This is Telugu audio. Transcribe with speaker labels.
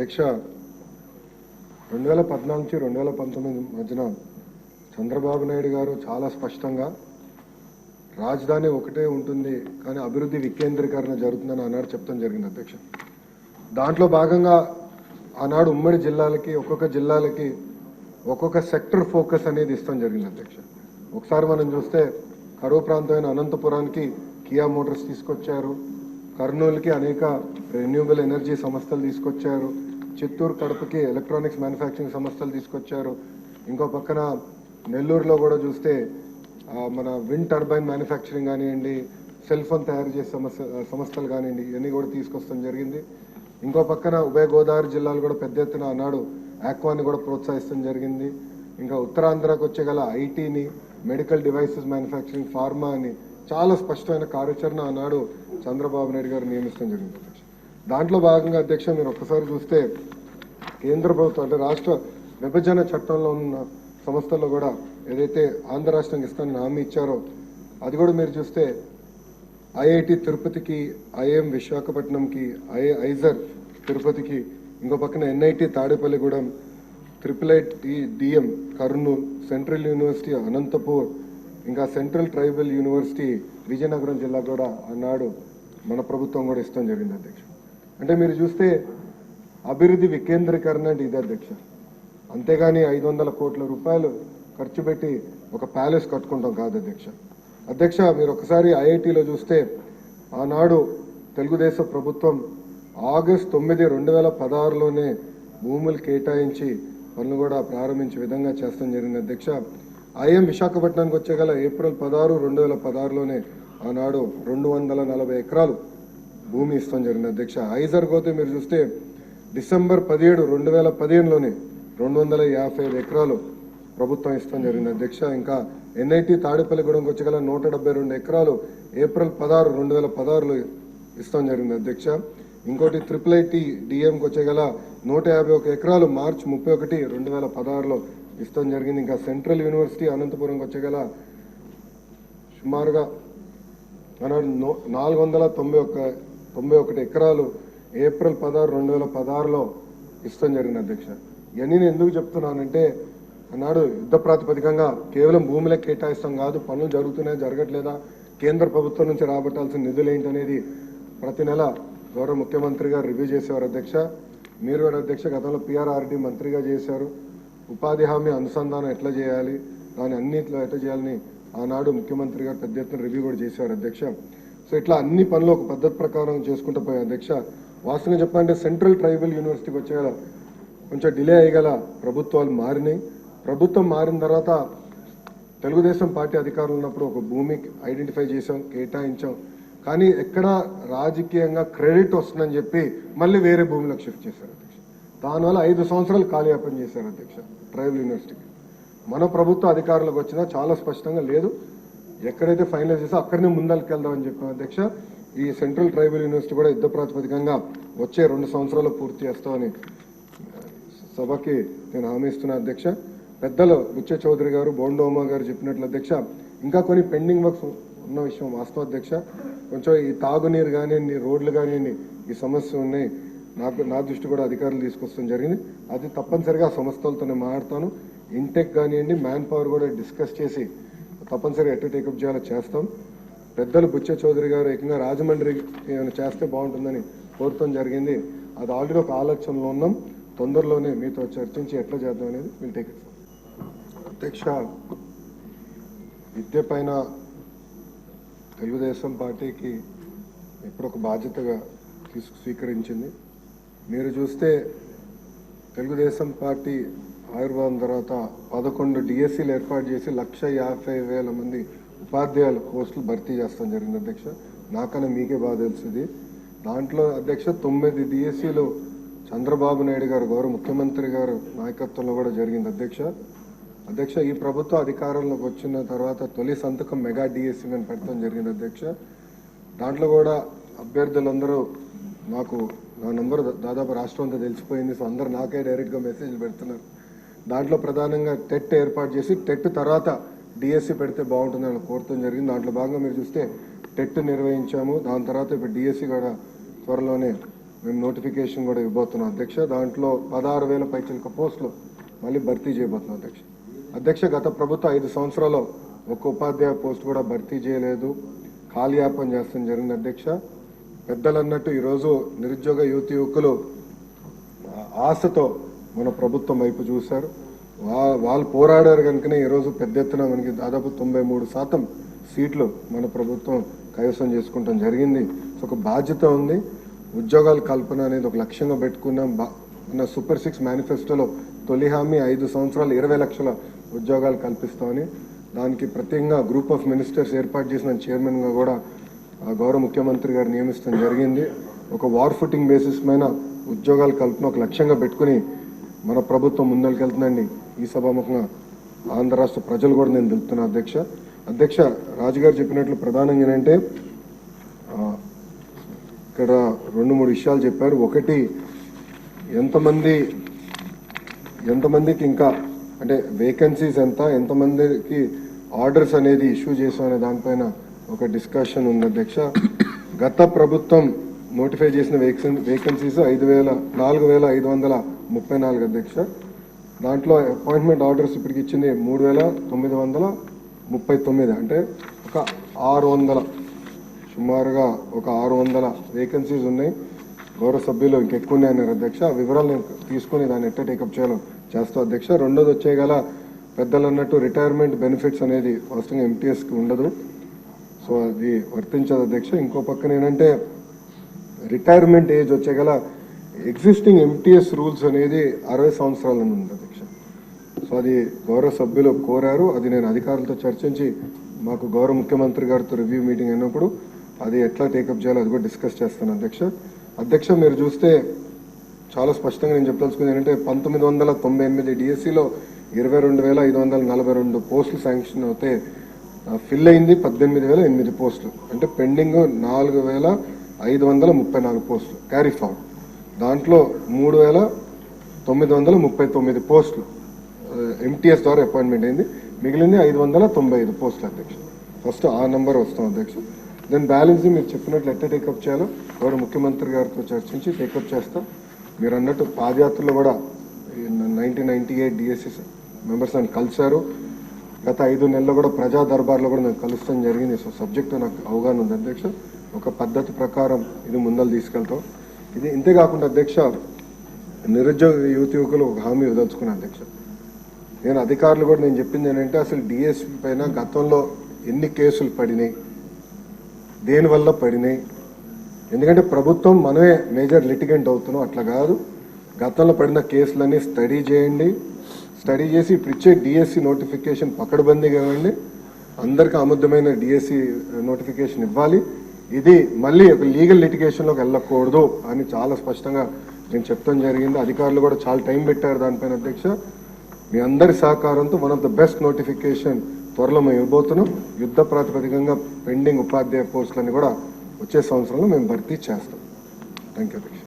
Speaker 1: అధ్యక్ష రెండు వేల పద్నాలుగు నుంచి రెండు వేల పంతొమ్మిది మధ్యన చంద్రబాబు నాయుడు గారు చాలా స్పష్టంగా రాజధాని ఒకటే ఉంటుంది కానీ అభివృద్ధి వికేంద్రీకరణ జరుగుతుందని ఆనాడు చెప్తాం జరిగింది అధ్యక్ష. దాంట్లో భాగంగా ఆనాడు ఉమ్మడి జిల్లాలకి ఒక్కొక్క జిల్లాలకి ఒక్కొక్క సెక్టర్ ఫోకస్ అనేది ఇస్తాం జరిగింది అధ్యక్ష. ఒకసారి మనం చూస్తే కరువు ప్రాంతమైన అనంతపురానికి కియా మోటార్స్ తీసుకొచ్చారు కర్నూలుకి అనేక రెన్యూబుల్ ఎనర్జీ సంస్థలు తీసుకొచ్చారు చిత్తూరు కడపకి ఎలక్ట్రానిక్స్ మ్యానుఫ్యాక్చరింగ్ సంస్థలు తీసుకొచ్చారు. ఇంకో పక్కన నెల్లూరులో కూడా చూస్తే మన విండ్ టర్బైన్ మ్యానుఫ్యాక్చరింగ్ కానివ్వండి సెల్ ఫోన్ తయారు చేసే సమస్య సంస్థలు కానివ్వండి ఇవన్నీ కూడా తీసుకొస్తాం జరిగింది. ఇంకో పక్కన ఉభయ గోదావరి జిల్లాలు కూడా పెద్ద ఎత్తున ఆనాడు ఆక్వాని కూడా ప్రోత్సహిస్తాం జరిగింది. ఇంకా ఉత్తరాంధ్రకు వచ్చే గల ఐటీని మెడికల్ డివైసెస్ మ్యానుఫ్యాక్చరింగ్ ఫార్మా అని చాలా స్పష్టమైన కార్యాచరణ ఆనాడు చంద్రబాబు నాయుడు గారు నియమిస్తాం జరిగింది. దాంట్లో భాగంగా అధ్యక్ష మీరు ఒక్కసారి చూస్తే కేంద్ర ప్రభుత్వం అంటే రాష్ట్ర విభజన చట్టంలో ఉన్న సంస్థల్లో కూడా ఏదైతే ఆంధ్ర రాష్ట్రానికి ఇస్తానని హామీ ఇచ్చారో అది కూడా మీరు చూస్తే ఐఐటి తిరుపతికి ఐఎం విశాఖపట్నంకి ఐ ఐజర్ తిరుపతికి ఇంకో పక్కన NIT Tadepalligudem triple IT DM Kurnool central university Anantapur ఇంకా సెంట్రల్ ట్రైబల్ యూనివర్సిటీ విజయనగరం జిల్లా కూడా అన్నాడు మన ప్రభుత్వం కూడా ఇష్టం జరిగింది అధ్యక్షుడు అంటే మీరు చూస్తే అభివృద్ధి వికేంద్రీకరణ అంటే ఇదే అధ్యక్ష. అంతేగాని ఐదు వందల కోట్ల రూపాయలు ఖర్చు పెట్టి ఒక ప్యాలెస్ కట్టుకుంటాం కాదు అధ్యక్ష. అధ్యక్ష మీరు ఒకసారి ఐఐటిలో చూస్తే ఆనాడు తెలుగుదేశం ప్రభుత్వం ఆగస్ట్ తొమ్మిది రెండు వేల పదహారులోనే భూములు కేటాయించి పనులు కూడా ప్రారంభించే విధంగా చేస్తాం జరిగింది అధ్యక్ష. ఐఎం విశాఖపట్నానికి వచ్చే గల ఏప్రిల్ పదహారు రెండు వేల పదహారులోనే ఆనాడు రెండు వందల నలభై ఎకరాలు భూమి ఇస్తాం జరిగింది. అధ్యక్ష ఐజర్ పోతే మీరు చూస్తే డిసెంబర్ పదిహేడు రెండు వేల పదిహేనులోనే రెండు వందల యాభై ఐదు ఎకరాలు ప్రభుత్వం ఇస్తాం జరిగింది. అధ్యక్ష ఇంకా ఎన్ఐటి తాడేపల్లిగూడెంకి వచ్చగల నూట డెబ్బై రెండు ఎకరాలు ఏప్రిల్ పదహారు రెండు వేల పదహారులో ఇస్తాం జరిగింది. అధ్యక్ష ఇంకోటి ట్రిపుల్ ఐటీ డిఎంకి వచ్చేగల నూట యాభై ఒక ఎకరాలు మార్చి ముప్పై ఒకటి రెండు వేల పదహారులో ఇస్తాం జరిగింది. ఇంకా సెంట్రల్ యూనివర్సిటీ అనంతపురంకి వచ్చేగల సుమారుగా నాలుగు వందల తొంభై ఒక్క తొంభై ఒకటి ఎకరాలు ఏప్రిల్ పదహారు రెండు వేల పదహారులో ఇష్టం జరిగింది అధ్యక్ష. ఇవన్నీ నేను ఎందుకు చెప్తున్నానంటే ఆనాడు యుద్ధ ప్రాతిపదికంగా కేవలం భూములే కేటాయిస్తాం కాదు పనులు జరుగుతున్నాయి జరగట్లేదా కేంద్ర ప్రభుత్వం నుంచి రాబట్టాల్సిన నిధులు ఏంటనేది ప్రతి నెల గౌరవ ముఖ్యమంత్రి గారు రివ్యూ చేసేవారు అధ్యక్ష. మీరు కూడా అధ్యక్ష గతంలో పిఆర్ఆర్డి మంత్రిగా చేశారు. ఉపాధి హామీ అనుసంధానం ఎట్లా చేయాలి దాని అన్నిట్లో ఎట్లా చేయాలని ఆనాడు ముఖ్యమంత్రి గారు పెద్ద ఎత్తున రివ్యూ కూడా చేశారు అధ్యక్ష. సో ఇట్లా అన్ని పనులు ఒక పద్ధతి ప్రకారం చేసుకుంటూ పోయి అధ్యక్ష వాస్తవంగా చెప్పాలంటే సెంట్రల్ ట్రైబల్ యూనివర్సిటీకి వచ్చేగల కొంచెం డిలే అయ్యగల ప్రభుత్వాలు మారినాయి. ప్రభుత్వం మారిన తర్వాత తెలుగుదేశం పార్టీ అధికారంలో ఉన్నప్పుడు ఒక భూమి ఐడెంటిఫై చేసాం కేటాయించాం. కానీ ఎక్కడ రాజకీయంగా క్రెడిట్ వస్తుందని చెప్పి మళ్ళీ వేరే భూమిలోకి షిఫ్ట్ చేశారు అధ్యక్ష. దానివల్ల ఐదు సంవత్సరాలు కాలయాపన చేశారు అధ్యక్ష ట్రైబల్ యూనివర్సిటీకి. మన ప్రభుత్వ అధికారులకు వచ్చినా చాలా స్పష్టంగా లేదు. ఎక్కడైతే ఫైనల్ చేసో అక్కడనే ముందరికి చెప్పాం అధ్యక్ష. ఈ సెంట్రల్ ట్రైబల్ యూనివర్సిటీ కూడా యుద్ధ ప్రాతిపదికంగా వచ్చే రెండు సంవత్సరాలు పూర్తి చేస్తామని సభకి నేను హామీ ఇస్తున్నా అధ్యక్ష. పెద్దలు బుచ్చ చౌదరి గారు బోండోమా గారు చెప్పినట్లు అధ్యక్ష ఇంకా కొన్ని పెండింగ్ వర్క్స్ ఉన్న విషయం వాస్తవ అధ్యక్ష. కొంచెం ఈ తాగునీరు కానివ్వండి రోడ్లు కానివ్వండి ఈ సమస్య ఉన్నాయి. నాకు నా దృష్టి కూడా అధికారులు తీసుకొస్తాం జరిగింది. అది తప్పనిసరిగా సంస్థలతో నేను మాట్లాడతాను. ఇంటెక్ కానివ్వండి మ్యాన్ పవర్ కూడా డిస్కస్ చేసి తప్పనిసరిగా ఎట్లా టేకప్ చేయాలో చేస్తాం. పెద్దలు బుచ్చ చౌదరి గారు ఏకంగా రాజమండ్రి ఏమైనా చేస్తే బాగుంటుందని కోరుతాం జరిగింది. అది ఆల్రెడీ ఒక ఆలోచనలో ఉన్నాం. తొందరలోనే మీతో చర్చించి ఎట్లా చేద్దాం అనేది విల్ టేక్ ఇట్ అధ్యక్ష విద్య పైన తెలుగుదేశం పార్టీకి ఎప్పుడొక బాధ్యతగా తీసుకు స్వీకరించింది. మీరు చూస్తే తెలుగుదేశం పార్టీ ఆయుర్వేదం తర్వాత పదకొండు డిఎస్సీలు ఏర్పాటు చేసి లక్ష యాభై వేల మంది ఉపాధ్యాయుల పోస్టులు భర్తీ చేస్తాం జరిగింది అధ్యక్ష. నాకన్నా మీకే బాగా తెలిసింది. దాంట్లో అధ్యక్ష తొమ్మిది డిఎస్సీలు చంద్రబాబు నాయుడు గారు గౌరవ ముఖ్యమంత్రి గారు నాయకత్వంలో కూడా జరిగింది అధ్యక్ష. అధ్యక్ష ఈ ప్రభుత్వ అధికారంలోకి వచ్చిన తర్వాత తొలి సంతకం మెగా డిఎస్సీ అని పెడతాం జరిగింది అధ్యక్ష. దాంట్లో కూడా అభ్యర్థులందరూ నాకు నా నంబర్ దాదాపు రాష్ట్రం అంతా తెలిసిపోయింది సో అందరు నాకే డైరెక్ట్గా మెసేజ్ పెడుతున్నారు. దాంట్లో ప్రధానంగా టెట్ ఏర్పాటు చేసి టెట్ తర్వాత డిఎస్సి పెడితే బాగుంటుందని కోరటం జరిగింది. దాంట్లో భాగంగా మీరు చూస్తే టెట్ నిర్వహించాము. దాని తర్వాత ఇప్పుడు డిఎస్సి కూడా త్వరలోనే మేము నోటిఫికేషన్ కూడా ఇవ్వబోతున్నాం అధ్యక్ష. దాంట్లో పదహారు వేల పైచిలక పోస్టులు మళ్ళీ భర్తీ చేయబోతున్నాం అధ్యక్ష. అధ్యక్ష గత ప్రభుత్వం ఐదు సంవత్సరాల్లో ఒక్క ఉపాధ్యాయ పోస్ట్ కూడా భర్తీ చేయలేదు. కాలయాపన చేస్తాం జరిగింది అధ్యక్ష. పెద్దలు అన్నట్టు ఈరోజు నిరుద్యోగ యువతి యువకులు ఆశతో మన ప్రభుత్వం వైపు చూశారు. వా- వాళ్ళు పోరాడారు కనుకనే ఈరోజు పెద్ద ఎత్తున మనకి దాదాపు తొంభై మూడు శాతం సీట్లు మన ప్రభుత్వం కైవసం చేసుకుంటాం జరిగింది. సో ఒక బాధ్యత ఉంది. ఉద్యోగాల కల్పన అనేది ఒక లక్ష్యంగా పెట్టుకున్నాం. బా- మన సూపర్ సిక్స్ మేనిఫెస్టోలో తొలి హామీ ఐదు సంవత్సరాలు ఇరవై లక్షల ఉద్యోగాలు కల్పిస్తామని దానికి ప్రత్యేకంగా గ్రూప్ ఆఫ్ మినిస్టర్స్ ఏర్పాటు చేసిన చైర్మన్గా కూడా ఆ గౌరవ ముఖ్యమంత్రి గారు నియమించడం జరిగింది. ఒక వార్ ఫుటింగ్ బేసిస్ పైన ఉద్యోగాల కల్పన ఒక లక్ష్యంగా పెట్టుకుని మన ప్రభుత్వం ముందరికెళ్తుందండి. ఈ సభాముఖంగా ఆంధ్ర రాష్ట్ర ప్రజలు కూడా నేను తెలుపుతున్నా అధ్యక్ష. అధ్యక్ష రాజుగారు చెప్పినట్లు ప్రధానంగా ఏంటంటే ఇక్కడ రెండు మూడు విషయాలు చెప్పారు. ఒకటి ఎంతమంది ఎంతమందికి ఇంకా అంటే వేకెన్సీస్ ఎంత ఎంతమందికి ఆర్డర్స్ అనేది ఇష్యూ చేసాం అనే దానిపైన ఒక డిస్కషన్ ఉంది అధ్యక్ష. గత ప్రభుత్వం నోటిఫై చేసిన వేకెన్సీస్ ఐదు వేల నాలుగు వేల ఐదు వందల ముప్పై నాలుగు అధ్యక్ష. దాంట్లో అపాయింట్మెంట్ ఆర్డర్స్ ఇప్పటికి ఇచ్చింది మూడు వేల తొమ్మిది వందల ముప్పై తొమ్మిది. అంటే ఒక ఆరు వందల సుమారుగా ఒక ఆరు వందల వేకెన్సీస్ ఉన్నాయి. గౌరవ సభ్యులు ఇంకెక్కువ ఉన్నాయన్నారు అధ్యక్ష. వివరాలు నేను తీసుకుని దాన్ని ఎట్ట టేకప్ చేయాలో చేస్తా అధ్యక్ష. రెండోది వచ్చే గల పెద్దలు అన్నట్టు రిటైర్మెంట్ బెనిఫిట్స్ అనేది వాస్తవంగా ఎంటీఎస్కి ఉండదు. సో అది వర్తించదు అధ్యక్ష. ఇంకో పక్కన ఏంటంటే రిటైర్మెంట్ ఏజ్ వచ్చే గల ఎగ్జిస్టింగ్ ఎంటీఎస్ రూల్స్ అనేది అరవై సంవత్సరాల ఉంది అధ్యక్ష. సో అది గౌరవ సభ్యులు కోరారు. అది నేను అధికారులతో చర్చించి మాకు గౌరవ ముఖ్యమంత్రి గారితో రివ్యూ మీటింగ్ అయినప్పుడు అది ఎట్లా టేకప్ చేయాలో అది కూడా డిస్కస్ చేస్తాను అధ్యక్ష. అధ్యక్ష మీరు చూస్తే చాలా స్పష్టంగా నేను చెప్పదలుచుకుంది ఏంటంటే పంతొమ్మిది వందల తొంభై ఎనిమిది డిఎస్సిలో ఇరవై రెండు వేల ఐదు వందల నలభై రెండు పోస్టులు శాంక్షన్ అవుతే ఫిల్ అయింది పద్దెనిమిది వేల ఎనిమిది పోస్టులు. అంటే పెండింగ్ నాలుగు వేల ఐదు వందల ముప్పై నాలుగు పోస్టులు. క్యారీ ఫార్వర్డ్ దాంట్లో మూడు వేల తొమ్మిది వందల ముప్పై తొమ్మిది పోస్టులు ఎంటీఎస్ ద్వారా అపాయింట్మెంట్ అయింది. మిగిలింది ఐదు వందల తొంభై ఐదు పోస్టులు అధ్యక్ష ఫస్ట్ ఆ నెంబర్ వస్తాం అధ్యక్ష దెన్ బ్యాలెన్స్ మీరు చెప్పినట్లు ఎట్లా టేకప్ చేయాలో గౌరవ ముఖ్యమంత్రి గారితో చర్చించి టేకప్ చేస్తాం. మీరు అన్నట్టు పాదయాత్రలో కూడా nineteen ninety eight DSS members నన్ను కలిశారు. గత ఐదు నెలల్లో కూడా ప్రజా దర్బార్లో కూడా నేను కలుస్తాం జరిగింది. సో సబ్జెక్టు నాకు అవగాహన ఉంది అధ్యక్ష ఒక పద్ధతి ప్రకారం ఇది ముందలు తీసుకెళ్తాం. ఇది ఇంతే కాకుండా అధ్యక్ష నిరుద్యోగ యువతి యువకులు ఒక హామీ వదలుచుకున్నాను అధ్యక్ష. నేను అధికారులు కూడా నేను చెప్పింది ఏంటంటే అసలు డిఎస్పీ పైన గతంలో ఎన్ని కేసులు పడినాయి దేనివల్ల పడినాయి? ఎందుకంటే ప్రభుత్వం మనమే మేజర్ లిటిగెంట్ అవుతున్నాం అట్లా కాదు. గతంలో పడిన కేసులన్నీ స్టడీ చేయండి. స్టడీ చేసి ఇప్పుడు ఇచ్చే డిఎస్సి నోటిఫికేషన్ పకడ్బందీగా ఇవ్వండి. అందరికీ ఆముద్యమైన డిఎస్సి నోటిఫికేషన్ ఇవ్వాలి. ఇది మళ్ళీ ఒక లీగల్ లిటిగేషన్లోకి వెళ్ళకూడదు అని చాలా స్పష్టంగా నేను చెప్తాం జరిగింది. అధికారులు కూడా చాలా టైం పెట్టారు దానిపైన అధ్యక్ష. మీ అందరి సహకారంతో one of the best notification త్వరలో మేము ఇవ్వబోతున్నాం. యుద్ధ ప్రాతిపదికంగా పెండింగ్ ఉపాధ్యాయ పోస్టులన్నీ కూడా వచ్చే సంవత్సరంలో మేము భర్తీ చేస్తాం. థ్యాంక్ యూ అధ్యక్ష.